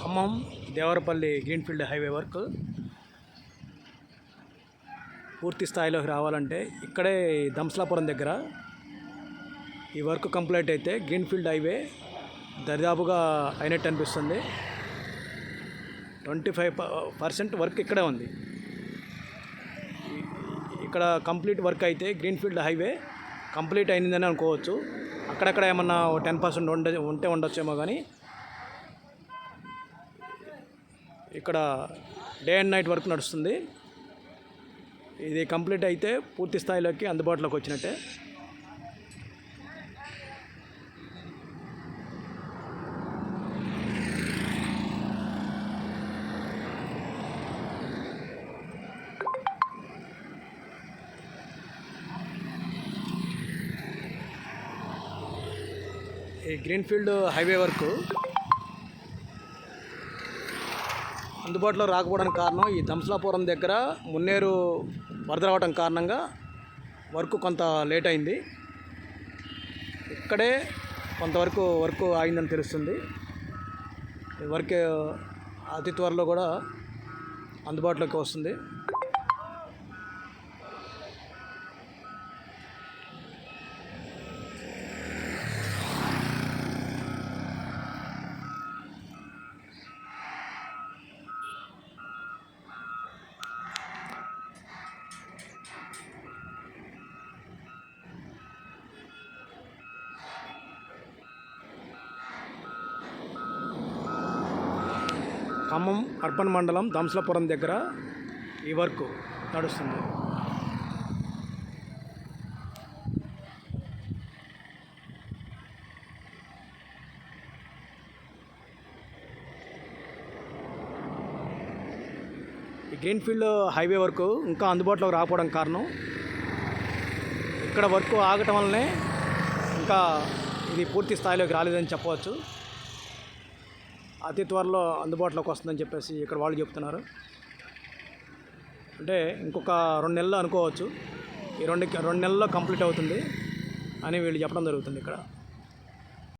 Khammam Devarapalli greenfield highway work పూర్తి స్థాయిలోకి రావాలంటే ఇక్కడే దంసలాపురం దగ్గర ఈ వర్క్ కంప్లీట్ అయితే గ్రీన్ఫీల్డ్ హైవే దరిదాపుగా అయినట్టు అనిపిస్తుంది. ట్వంటీ ఫైవ్ పర్సెంట్ వర్క్ ఇక్కడే ఉంది. ఇక్కడ కంప్లీట్ వర్క్ అయితే గ్రీన్ఫీల్డ్ హైవే కంప్లీట్ అయిందని అనుకోవచ్చు. అక్కడక్కడ ఏమన్నా టెన్ పర్సెంట్ ఉండే ఉంటే ఉండొచ్చేమో కానీ ఇక్కడ డే అండ్ నైట్ వర్క్ నడుస్తుంది. ఇది కంప్లీట్ అయితే పూర్తి స్థాయిలోకి అందుబాటులోకి వచ్చినట్టే. ఈ గ్రీన్ఫీల్డ్ హైవే వర్క్ అందుబాటులో రాకపోవడానికి కారణం ఈ దంసలాపురం దగ్గర మున్నేరు వరద రావడం కారణంగా వర్క్ కొంత లేట్ అయింది. ఇక్కడే కొంతవరకు వర్క్ ఆగిందని తెలుస్తుంది. వర్క్ అతి త్వరలో కూడా అందుబాటులోకి వస్తుంది. ఖమ్మం అర్బన్ మండలం దంసలపురం దగ్గర ఈ వర్క్ నడుస్తుంది. ఈ గ్రీన్ఫీల్డ్ హైవే వరకు ఇంకా అందుబాటులోకి రాకపోవడం కారణం. ఇక్కడ వర్క్ ఆగటం వల్లనే ఇంకా ఇది పూర్తి స్థాయిలోకి రాలేదని చెప్పవచ్చు. అతి త్వరలో అందుబాటులోకి వస్తుందని చెప్పేసి ఇక్కడ వాళ్ళు చెప్తున్నారు. అంటే ఇంకొక రెండు నెలలు అనుకోవచ్చు. ఈ రెండు రెండు నెలల్లో కంప్లీట్ అవుతుంది అని వీళ్ళు చెప్పడం జరుగుతుంది ఇక్కడ.